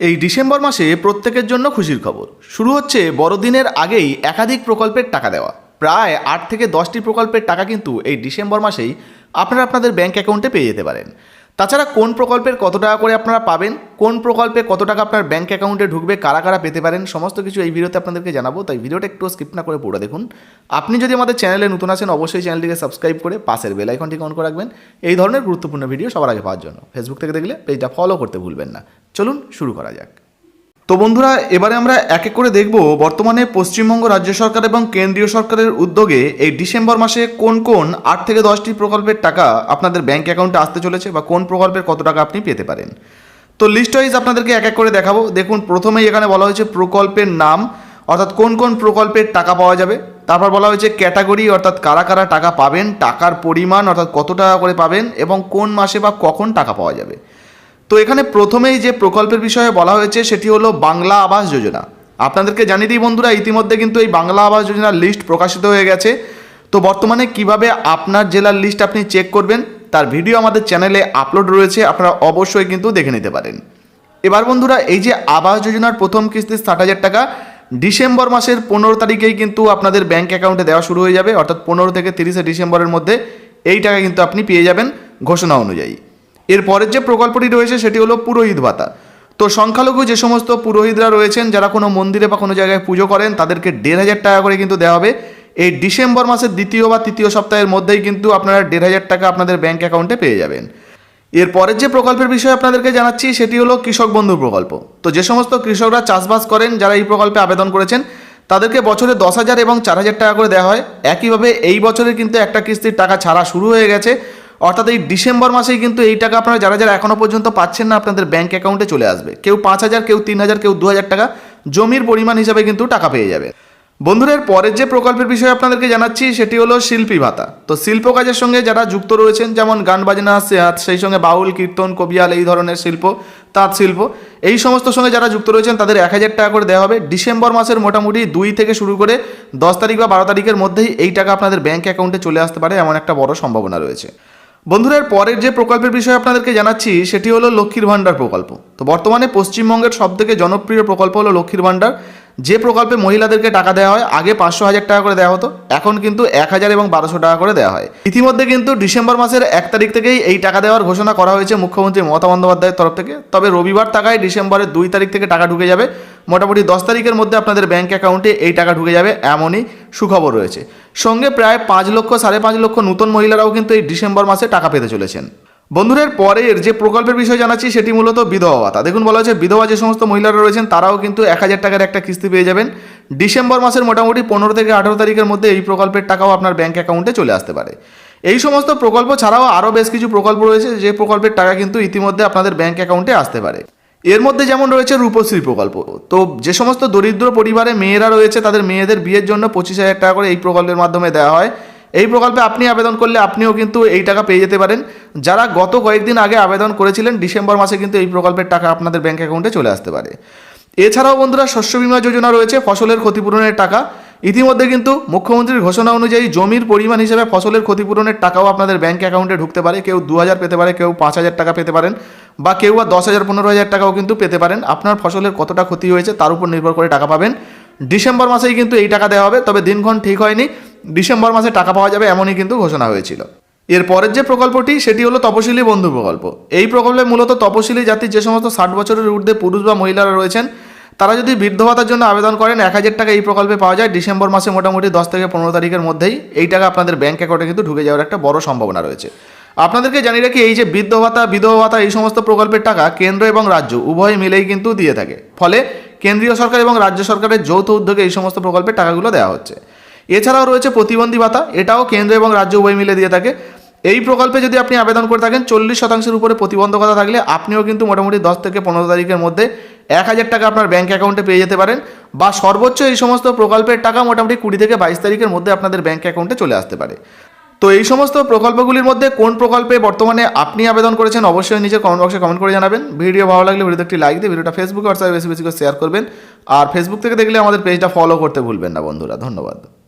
এই ডিসেম্বর মাসে প্রত্যেকের জন্য খুশির খবর। শুরু হচ্ছে বড়দিনের আগেই একাধিক প্রকল্পের টাকা দেওয়া। প্রায় আট থেকে দশটি প্রকল্পের টাকা কিন্তু এই ডিসেম্বর মাসেই আপনারা আপনাদের ব্যাঙ্ক অ্যাকাউন্টে পেয়ে যেতে পারেন। তাছাড়া কোন প্রকল্পের কত টাকা করে আপনারা পাবেন? কোন প্রকল্পে কত টাকা আপনার ব্যাঙ্ক অ্যাকাউন্টে ঢুকবে? কারা কারা পেতে পারেন? সমস্ত কিছু এই ভিডিওতে আপনাদেরকে জানাব। তাই ভিডিওটা একটু স্কিপ না করে পড়ে দেখুন। আপনি যদি আমাদের চ্যানেলে নতুন আছেন, অবশ্যই চ্যানেলটিকে সাবস্ক্রাইব করে পাশের বেল আইকনটিকে অন করে রাখবেন। এই ধরনের গুরুত্বপূর্ণ ভিডিও সবার আগে পাওয়ার জন্য। ফেসবুক থেকে দেখলে পেজটা ফলো করতে ভুলবেন না। চলুন শুরু করা যাক। তো বন্ধুরা, এবারে আমরা এক এক করে দেখব বর্তমানে পশ্চিমবঙ্গ রাজ্য সরকার এবং কেন্দ্রীয় সরকারের উদ্যোগে এই ডিসেম্বর মাসে কোন কোন আট থেকে দশটি প্রকল্পের টাকা আপনাদের ব্যাঙ্ক অ্যাকাউন্টে আসতে চলেছে বা কোন প্রকল্পের কত টাকা আপনি পেতে পারেন। তো লিস্ট ওয়াইজ আপনাদেরকে এক এক করে দেখাবো। দেখুন, প্রথমেই এখানে বলা হয়েছে প্রকল্পের নাম, অর্থাৎ কোন কোন প্রকল্পের টাকা পাওয়া যাবে। তারপর বলা হয়েছে ক্যাটাগরি, অর্থাৎ কারা কারা টাকা পাবেন, টাকার পরিমাণ, অর্থাৎ কত টাকা করে পাবেন এবং কোন মাসে বা কখন টাকা পাওয়া যাবে। তো এখানে প্রথমেই যে প্রকল্পের বিষয়ে বলা হয়েছে, সেটি হলো বাংলা আবাস যোজনা। আপনাদেরকে জানিয়ে দিই বন্ধুরা, ইতিমধ্যে কিন্তু এই বাংলা আবাস যোজনার লিস্ট প্রকাশিত হয়ে গেছে। তো বর্তমানে কীভাবে আপনার জেলার লিস্ট আপনি চেক করবেন, তার ভিডিও আমাদের চ্যানেলে আপলোড রয়েছে, আপনারা অবশ্যই কিন্তু দেখে নিতে পারেন। এবার বন্ধুরা, এই যে আবাস যোজনার প্রথম কিস্তি ষাট হাজার টাকা, ডিসেম্বর মাসের পনেরো তারিখেই কিন্তু আপনাদের ব্যাঙ্ক অ্যাকাউন্টে দেওয়া শুরু হয়ে যাবে, অর্থাৎ পনেরো থেকে তিরিশে ডিসেম্বরের মধ্যে এই টাকা কিন্তু আপনি পেয়ে যাবেন ঘোষণা অনুযায়ী। এর পরের যে প্রকল্পটি রয়েছে সেটি হলো পুরোহিত ভাতা। তো সংখ্যালঘু যে সমস্ত পুরোহিতরা রয়েছেন, যারা কোনো মন্দিরে বা কোনো জায়গায় পুজো করেন, তাদেরকে দেড় হাজার টাকা করে কিন্তু দেওয়া হবে। এই ডিসেম্বর মাসের দ্বিতীয় বা তৃতীয় সপ্তাহের মধ্যেই কিন্তু আপনারা দেড় হাজার টাকা আপনাদের ব্যাঙ্ক অ্যাকাউন্টে পেয়ে যাবেন। এর পরের যে প্রকল্পের বিষয়ে আপনাদেরকে জানাচ্ছি, সেটি হলো কৃষক বন্ধু প্রকল্প। তো যে সমস্ত কৃষকরা চাষবাস করেন, যারা এই প্রকল্পে আবেদন করেছেন, তাদেরকে বছরে দশ হাজার এবং চার হাজার টাকা করে দেওয়া হয়। একইভাবে এই বছরে কিন্তু একটা কিস্তির টাকা ছাড়া শুরু হয়ে গেছে। অর্থাৎ এই ডিসেম্বর মাসেই কিন্তু এই টাকা আপনারা যারা যারা এখনও পর্যন্ত পাচ্ছেন না আপনাদের ব্যাঙ্ক অ্যাকাউন্টে চলে আসবে। কেউ পাঁচ হাজার, কেউ তিন হাজার, কেউ দু হাজার টাকা জমির পরিমাণ হিসাবে কিন্তু টাকা পেয়ে যাবে। বন্ধুদের পরের যে প্রকল্পের বিষয়ে আপনাদেরকে জানাচ্ছি, সেটি হলো শিল্পী ভাতা। তো শিল্প কাজের সঙ্গে যারা যুক্ত রয়েছেন, যেমন গান বাজনা সেই সঙ্গে বাউল, কীর্তন, কবিয়াল, এই ধরনের শিল্প, তাঁত শিল্প, এই সমস্ত সঙ্গে যারা যুক্ত রয়েছেন, তাদের এক হাজার টাকা করে দেওয়া হবে। ডিসেম্বর মাসের মোটামুটি দুই থেকে শুরু করে দশ তারিখ বা বারো তারিখের মধ্যেই এই টাকা আপনাদের ব্যাঙ্ক অ্যাকাউন্টে চলে আসতে পারে, এমন একটা বড় সম্ভাবনা রয়েছে। বন্ধুরা পরের যে প্রকল্পের বিষয়ে আপনাদেরকে জানাচ্ছি, সেটি হলো লক্ষ্মীর ভাণ্ডার প্রকল্প। তো বর্তমানে পশ্চিমবঙ্গের সবথেকে জনপ্রিয় প্রকল্প হলো লক্ষ্মীর ভাণ্ডার। যে প্রকল্পে মহিলাদেরকে টাকা দেওয়া হয়, আগে পাঁচশো হাজার টাকা করে দেওয়া হতো, এখন কিন্তু এক হাজার এবং বারোশো টাকা করে দেওয়া হয়। ইতিমধ্যে কিন্তু ডিসেম্বর মাসের এক তারিখ থেকেই এই টাকা দেওয়ার ঘোষণা করা হয়েছে মুখ্যমন্ত্রী মমতা বন্দ্যোপাধ্যায়ের তরফ থেকে। তবে রবিবার টাকায় ডিসেম্বরের দুই তারিখ থেকে টাকা ঢুকে যাবে। মোটামুটি দশ তারিখের মধ্যে আপনাদের ব্যাঙ্ক অ্যাকাউন্টে এই টাকা ঢুকে যাবে, এমনই সুখবর রয়েছে। সঙ্গে প্রায় পাঁচ লক্ষ, সাড়ে পাঁচ লক্ষ নতুন মহিলারাও কিন্তু এই ডিসেম্বর মাসে টাকা পেতে চলেছেন। বন্ধুদের পরের যে প্রকল্পের বিষয় জানাচ্ছি, সেটি মূলত বিধবা ভাতা। দেখুন, বলা হচ্ছে বিধবা যে সমস্ত মহিলারা রয়েছেন, তারাও কিন্তু এক হাজার টাকার একটা কিস্তি পেয়ে যাবেন। ডিসেম্বর মাসের মোটামুটি পনেরো থেকে আঠেরো তারিখের মধ্যে এই প্রকল্পের টাকাও আপনার ব্যাঙ্ক অ্যাকাউন্টে চলে আসতে পারে। এই সমস্ত প্রকল্প ছাড়াও আরও বেশ কিছু প্রকল্প রয়েছে, যে প্রকল্পের টাকা কিন্তু ইতিমধ্যে আপনাদের ব্যাঙ্ক অ্যাকাউন্টে আসতে পারে। এর মধ্যে যেমন রয়েছে রূপশ্রী প্রকল্প। তো যে সমস্ত দরিদ্র পরিবারে মেয়েরা রয়েছে, তাদের মেয়েদের বিয়ের জন্য পঁচিশ হাজার টাকা করে এই প্রকল্পের মাধ্যমে দেওয়া হয়। এই প্রকল্পে আপনি আবেদন করলে আপনিও কিন্তু এই টাকা পেয়ে যেতে পারেন। যারা গত কয়েকদিন আগে আবেদন করেছিলেন, ডিসেম্বর মাসে কিন্তু এই প্রকল্পের টাকা আপনাদের ব্যাঙ্ক অ্যাকাউন্টে চলে আসতে পারে। এছাড়াও বন্ধুরা, শস্য বীমা যোজনা রয়েছে, ফসলের ক্ষতিপূরণের টাকা। ইতিমধ্যে কিন্তু মুখ্যমন্ত্রীর ঘোষণা অনুযায়ী জমির পরিমাণ হিসেবে ফসলের ক্ষতিপূরণের টাকাও আপনাদের ব্যাঙ্ক অ্যাকাউন্টে ঢুকতে পারে। কেউ দু হাজার পেতে পারে, কেউ পাঁচ হাজার টাকা পেতে পারেন বা কেউ বা দশ হাজার পনেরো হাজার টাকাও কিন্তু পেতে পারেন। আপনার ফসলের কতটা ক্ষতি হয়েছে তার উপর নির্ভর করে টাকা পাবেন। ডিসেম্বর মাসেই কিন্তু এই টাকা দেওয়া হবে, তবে দিনক্ষণ ঠিক হয়নি। ডিসেম্বর মাসে টাকা পাওয়া যাবে এমনই কিন্তু ঘোষণা হয়েছিল। এর পরের যে প্রকল্পটি, সেটি হলো তপশিলি বন্ধু প্রকল্প। এই প্রকল্পে মূলত তপশিলি জাতির যে সমস্ত ষাট বছরের ঊর্ধ্বে পুরুষ বা মহিলারা রয়েছেন, তারা যদি বৃদ্ধ ভাতার জন্য আবেদন করেন, এক হাজার টাকা এই প্রকল্পে পাওয়া যায়। ডিসেম্বর মাসে মোটামুটি দশ থেকে পনেরো তারিখের মধ্যেই এই টাকা আপনাদের ব্যাঙ্ক অ্যাকাউন্টে কিন্তু ঢুকে যাওয়ার একটা বড় সম্ভাবনা রয়েছে। আপনাদেরকে জানিয়ে রাখি, এই যে বৃদ্ধ ভাতা বিধবা ভাতা এই সমস্ত প্রকল্পের টাকা কেন্দ্র এবং রাজ্য, উভয় মিলেই কিন্তু দিয়ে থাকে। ফলে কেন্দ্রীয় সরকার এবং রাজ্য সরকারের যৌথ উদ্যোগে এই সমস্ত প্রকল্পের টাকাগুলো দেওয়া হচ্ছে। এছাড়াও রয়েছে প্রতিবন্ধী ভাতা, এটাও কেন্দ্র এবং রাজ্য উভয় মিলে দিয়ে থাকে। এই প্রকল্পে যদি আপনি আবেদন করে থাকেন, চল্লিশ শতাংশের উপরে প্রতিবন্ধকতা থাকলে আপনিও কিন্তু মোটামুটি দশ থেকে পনেরো তারিখের মধ্যে এক হাজার টাকা আপনার ব্যাঙ্ক অ্যাকাউন্টে পেয়ে যেতে পারেন বা সর্বোচ্চ এই সমস্ত প্রকল্পের টাকা মোটামুটি কুড়ি থেকে বাইশ তারিখের মধ্যে আপনাদের ব্যাঙ্ক অ্যাকাউন্টে চলে আসতে পারে। তো এই সমস্ত প্রকল্পগুলির মধ্যে কোন প্রকল্পে বর্তমানে আপনি আবেদন করেছেন অবশ্যই নিজের কমেন্ট বক্সে কমেন্ট করে জানাবেন। ভিডিও ভালো লাগলে ভিডিওতে একটি লাইক দিয়ে ভিডিওটা ফেসবুকে হোয়াটসঅ্যাপে বেশি বেশি করে শেয়ার করবেন। আর ফেসবুক থেকে দেখলে আমাদের পেজটা ফলো করতে ভুলবেন না বন্ধুরা, ধন্যবাদ।